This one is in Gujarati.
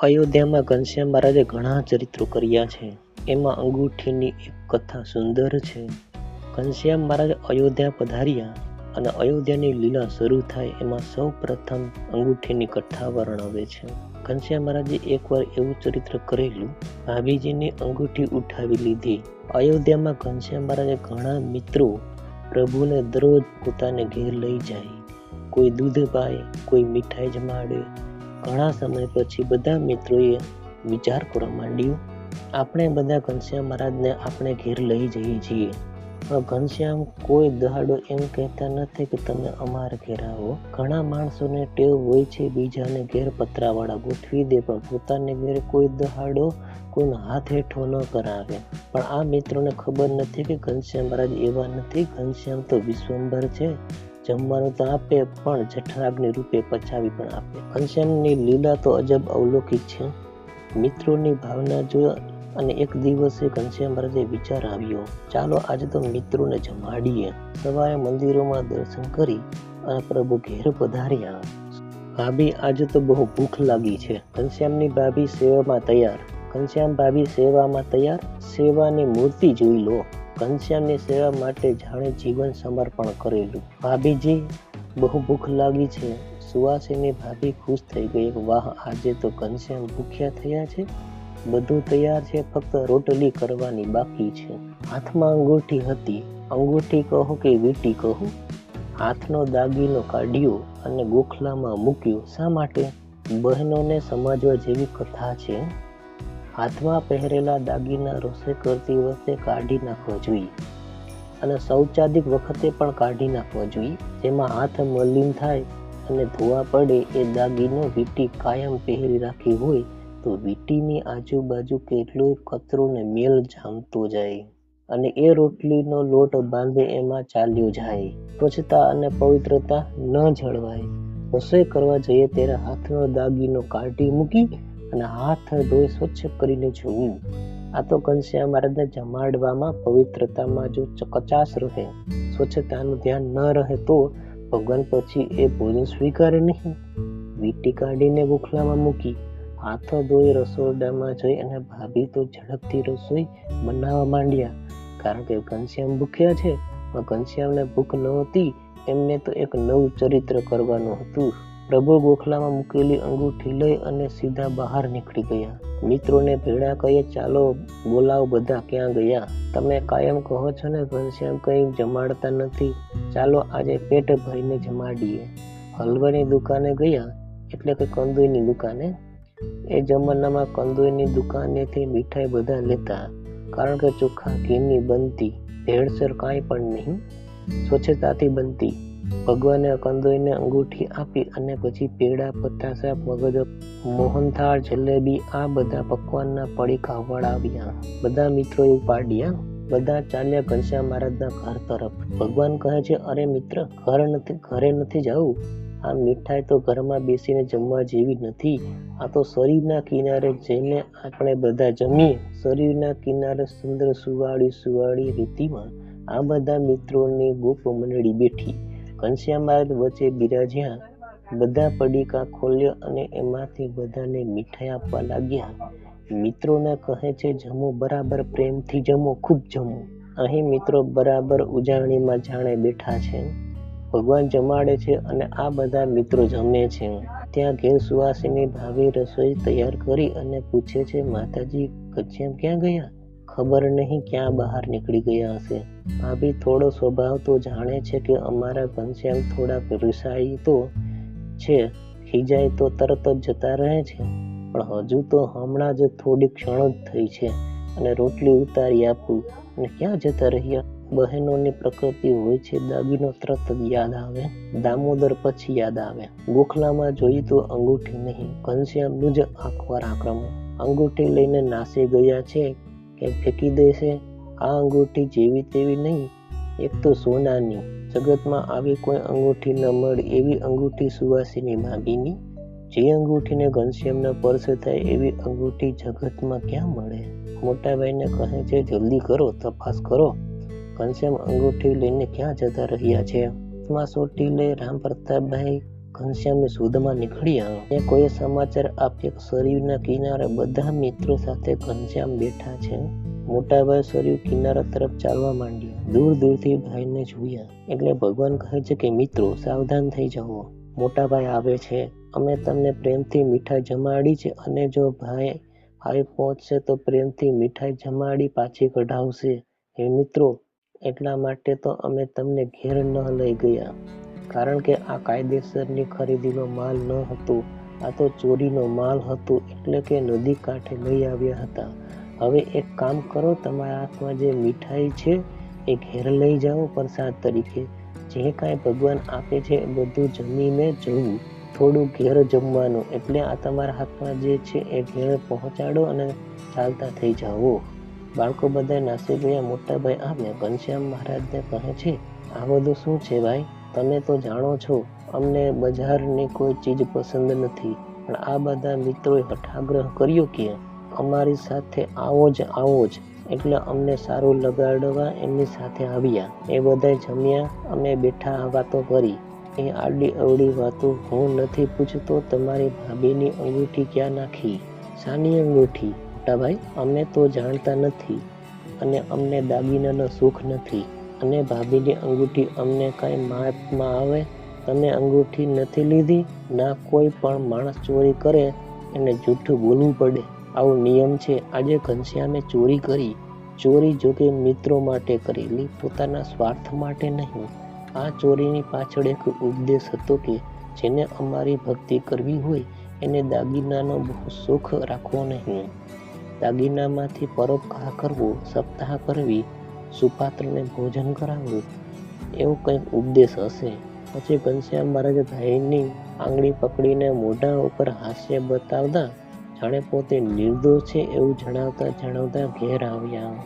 અયોધ્યામાં ઘનશ્યામ મહારાજે ઘણા ચરિત્રો કર્યા છે. એમાં અંગૂઠીની એક કથા સુંદર છે. ઘનશ્યામ મહારાજ અયોધ્યા પધાર્યા અને અયોધ્યાની લીલા શરૂ થાય એમાં સૌ પ્રથમ અંગૂઠીની કથા વર્ણવે છે. ઘનશ્યામ મહારાજે એકવાર એવું ચરિત્ર કરેલું, ભાભીજીની અંગૂઠી ઉઠાવી લીધી. અયોધ્યામાં ઘનશ્યામ મહારાજે ઘણા મિત્રો પ્રભુને દરરોજ પોતાને ઘેર લઈ જાય. કોઈ દૂધ પાય, કોઈ મીઠાઈ જમાડે ઘણા સમય પછી બધા મિત્રોએ વિચાર કરવા માંડ્યું, આપણે બધા ઘનશ્યામ મહારાજને આપણે ઘેર લઈ જઈએ છીએ. પણ ઘનશ્યામ કોઈ દહાડો એમ કહેતા નથી કે તમે અમારા ઘેર આવો. ઘણા માણસોને ટેવ હોય છે બીજાને ઘેર પતરાવાળા ગોઠવી દે, પણ પોતાને ઘેર કોઈ દહાડો કોઈનો હાથ હેઠો ન કરાવે. પણ આ મિત્રોને ખબર નથી કે ઘનશ્યામ મહારાજ એવા નથી. ઘનશ્યામ તો વિશ્વંભર છે. જમવાનું તો આપે, પણ જઠરાગ્નિ રૂપે પચાવી પણ આપે. ઘનશ્યામની લીલા તો અજબ અવલોકિત છે. મિત્રોની ભાવના જો અને એક દિવસે ઘનશ્યામ મહારાજે વિચાર આવ્યો, ચાલો આજે તો મિત્રોને જમાડીએ. સવારે મંદિરોમાં દર્શન કરી અને પ્રભુ ઘેર પધાર્યા. ભાભી, આજે તો બહુ ભૂખ લાગી છે. ઘનશ્યામની ભાભી સેવામાં તૈયાર. ઘનશ્યામ ભાભી સેવામાં તૈયાર? સેવાની મૂર્તિ જોઈ લો. ઘનશ્યામની સેવા માટે જાણે જીવન સમર્પણ કરેલું. ભાભીજી, બહુ ભૂખ લાગી છે. સુવાસીની ભાભી ખુશ થઈ ગઈ. વાહ, આજે તો ઘનશ્યામ ભૂખ્યા થયા છે. બધું તૈયાર છે, ફક્ત રોટલી કરવાની બાકી છે. હાથમાં અંગૂઠી હતી. અંગૂઠી કહો કે વીટી કહો? હાથનો દાગીનો કાઢ્યો અને ગોખલામાં મૂક્યો. શા માટે? બહેનોને સમજવા જેવી કથા છે. હાથમાં પહેરેલા દાગીના રસોઈ કરતી વખતે કાઢી નાખવા જોઈએ. અને શૌચાધિક વખતે પણ કાઢી નાખવા જોઈએ. જેમાં હાથ મલિન થાય અને ધોવા પડે એ દાગીનો વીટી કાયમ પહેરી રાખી હોય તો વીટીની આજુબાજુ કેટલોય કચરો ને મેલ જામતો જાય અને એ રોટલીનો લોટ બાંધે એમાં ચાલ્યો જાય. સ્વચ્છતા અને પવિત્રતા ન જળવાય. રસોઈ કરવા જઈએ ત્યારે હાથનો દાગીનો કાઢી મૂકી અને હાથ ધોઈ સ્વચ્છ કરીને જોવું આ તો ઘનશ્યામ મહારાજને જમાડવામાં પવિત્રતામાં જો કચાશ રહે, સ્વચ્છતાનું ધ્યાન ન રહે તો ભગવાન પછી એ ભોજન સ્વીકારે નહીં. વીંટી કાઢીને ગોખલામાં મૂકી, હાથ ધોઈ રસોડામાં જઈ અને ભાભી તો ઝડપથી રસોઈ બનાવવા માંડ્યા. કારણ કે ઘનશ્યામ ભૂખ્યા છે, પણ ઘનશ્યામને ભૂખ નહોતી એમને તો એક નવું ચરિત્ર કરવાનું હતું. પ્રભુ ગોખલામાં મૂકેલી અંગૂઠી લઈ અને સીધા બહાર નીકળી ગયા. મિત્રોને ભેળા કહીએ, ચાલો, બોલાવો બધા ક્યાં ગયા? તમે કાયમ કહો છો ને, ઘનશ્યામ કંઈ જમાડતા નથી. ચાલો, આજે પેટ ભરીને જમાડીએ. હલવાની દુકાને ગયા? એટલે કે કંદોઈની દુકાને? એ જમાનામાં કંદોઈની દુકાનેથી મીઠાઈ બધા લેતા, કારણ કે ચોખ્ખા ઘીની બનતી. ભેળસેળ કાંઈ પણ નહીં. સ્વચ્છતાથી બનતી. ભગવાને કંદોઈને અંગૂઠી આપી અને પછી પેડા પતાસા મગજ, મોહનથાળ, જલેબી, આ બધા પકવાનના પડીકા વળાવ્યા બધા મિત્રોએ પાડ્યા, બધા ચાલ્યા ઘનશ્યામ મહારાજના ઘર તરફ. ભગવાન કહે છે, અરે મિત્ર, ઘર નથી, ઘરે નથી જવું. આ મીઠાઈ તો ઘરમાં બેસીને જમવા જેવી નથી. આ તો શરીરના કિનારે જઈને આપણે બધા જમીએ. શરીરના કિનારે સુંદર સુવાળી સુવાળી રીતિમાં આ બધા મિત્રોની ગોપ મંડળી બેઠી. મહારાજ વચ્ચે બિરાજ્યા, બધા પડીકા ખોલ્યા અને એમાંથી બધાને મીઠાઈ આપવા લાગ્યા. મિત્રોને કહે છે, જમો બરાબર પ્રેમથી જમો, ખૂબ જમો. અહીં મિત્રો બરાબર ઉજાણીમાં જાણે બેઠા છે. ભગવાન જમાડે છે અને આ બધા મિત્રો જમે છે. ત્યાં ઘેર સુવાસીની ભાવી રસોઈ તૈયાર કરી અને પૂછે છે, માતાજી કચ્છેમ ક્યાં ગયા? ખબર નહીં ક્યાં બહાર નીકળી ગયા હશે. ભાભી થોડો સ્વભાવ તો જાણે છે કે અમારા ઘનશ્યામ થોડાક રિસાઈ તો છે ખીજાય તો તરત જ જતા રહે છે. પણ હજુ તો હમણાં જ થોડી ક્ષણ જ થઈ છે અને રોટલી ઉતારી આપું. અને ક્યાં જતા રહ્યા? બહેનોની પ્રકૃતિ હોય છે દાગીનો તરત જ યાદ આવે. દામોદર પછી યાદ આવે. ગોખલામાં જોઈએ તો અંગૂઠી નહીં. ઘનશ્યામનું જ આંખવાર આક્રમણ. અંગૂઠી લઈને નાસી ગયા છે કે ફેંકી દેશે? આ અંગૂઠી જેવી તેવી નહીં. એક તો સોનાની. જગતમાં આવી કોઈ અંગૂઠી ન મળે એવી અંગૂઠી સુવાસીની માગીની. જે અંગૂઠીને ઘનશ્યામના પરસે થાય એવી અંગૂઠી જગતમાં ક્યાં મળે? મોટાભાઈને કહે છે, જલ્દી કરો, તપાસ કરો. ઘનશ્યામ અંગૂઠી લઈને ક્યાં જતા રહ્યા છે? માં સોટી લઈ રામ પ્રતાપભાઈ. ઘનશ્યામની શોધમાં નીકળ્યા. એ કોઈ સમાચાર આપ્યા? શરીરના કિનારે બધા મિત્રો સાથે ઘનશ્યામ બેઠા છે. મોટાભાઈ સરયુ કિનારા તરફ ચાલવા માંડ્યા. દૂર દૂરથી ભાઈને જોયા. એટલે ભગવાન કહે છે કે, મિત્રો, સાવધાન થઈ જાઓ. મોટાભાઈ આવે છે. અમે તમને પ્રેમથી મીઠાઈ જમાડી છે અને જો ભાઈ ભાઈ પહોંચશે તો પ્રેમથી મીઠાઈ જમાડી પાછી કઢાવશે. હે મિત્રો, એટલા માટે તો અમે તમને ઘેર ન લઈ ગયા. કારણ કે આ કાયદેસરની ખરીદીનો માલ ન હતો. આ તો ચોરીનો માલ હતો. એટલે કે નદી કાંઠે લઈ આવ્યા હતા. હવે એક કામ કરો, તમારા હાથમાં જે મીઠાઈ છે એ ઘેર લઈ જાઓ પ્રસાદ તરીકે. જે કાંઈ ભગવાન આપે છે એ બધું જમીને જવું. થોડું ઘેર જમવાનું. એટલે આ તમારા હાથમાં જે છે એ ઘેર પહોંચાડો અને ચાલતા થઈ જાઓ. બાળકો બધા નાસી મોટાભાઈ આવ્યા ઘનશ્યામ મહારાજને કહે છે, આ બધું શું છે ભાઈ? તમે તો જાણો છો, અમને બજારની કોઈ ચીજ પસંદ નથી. પણ આ બધા મિત્રોએ હઠાગ્રહ કર્યો કે અમારી સાથે આવો જ આવો જ. એટલે અમને સારું લગાડવા એમની સાથે આવ્યા. એ બધા જમ્યા અમે બેઠા વાતો કરી એ આડી અવડી વાતો હું નથી પૂછતો, તમારી ભાભીની અંગૂઠી ક્યાં નાખી? શાની અંગૂઠી? મોટાભાઈ અમે તો જાણતા નથી. અને અમને દાગીનાનો સુખ નથી. અને ભાભીની અંગૂઠી અમને કાંઈ માપમાં આવે? તમે અંગૂઠી નથી લીધી? ના કોઈ પણ માણસ ચોરી કરે, એને જૂઠું બોલવું પડે. આવો નિયમ છે. આજે ઘનશ્યામે ચોરી કરી. ચોરી જોકે મિત્રો માટે કરેલી, પોતાના સ્વાર્થ માટે નહીં. આ ચોરીની પાછળ એક ઉપદેશ હતો કે, જેને અમારી ભક્તિ કરવી હોય, એને દાગીનાનો બહુ સુખ રાખવો નહીં. દાગીનામાંથી પરોપકાર કરવો, સપ્તાહ કરવી, સુપાત્રને ભોજન કરાવવું, એવો કંઈક ઉપદેશ હશે. પછી ઘનશ્યામ મહારાજ ભાઈની આંગળી પકડીને મોઢા ઉપર હાસ્ય બતાવતા જાણે પોતે નિર્દોષ છે એવું જણાવતા જણાવતા ઘેર આવ્યા.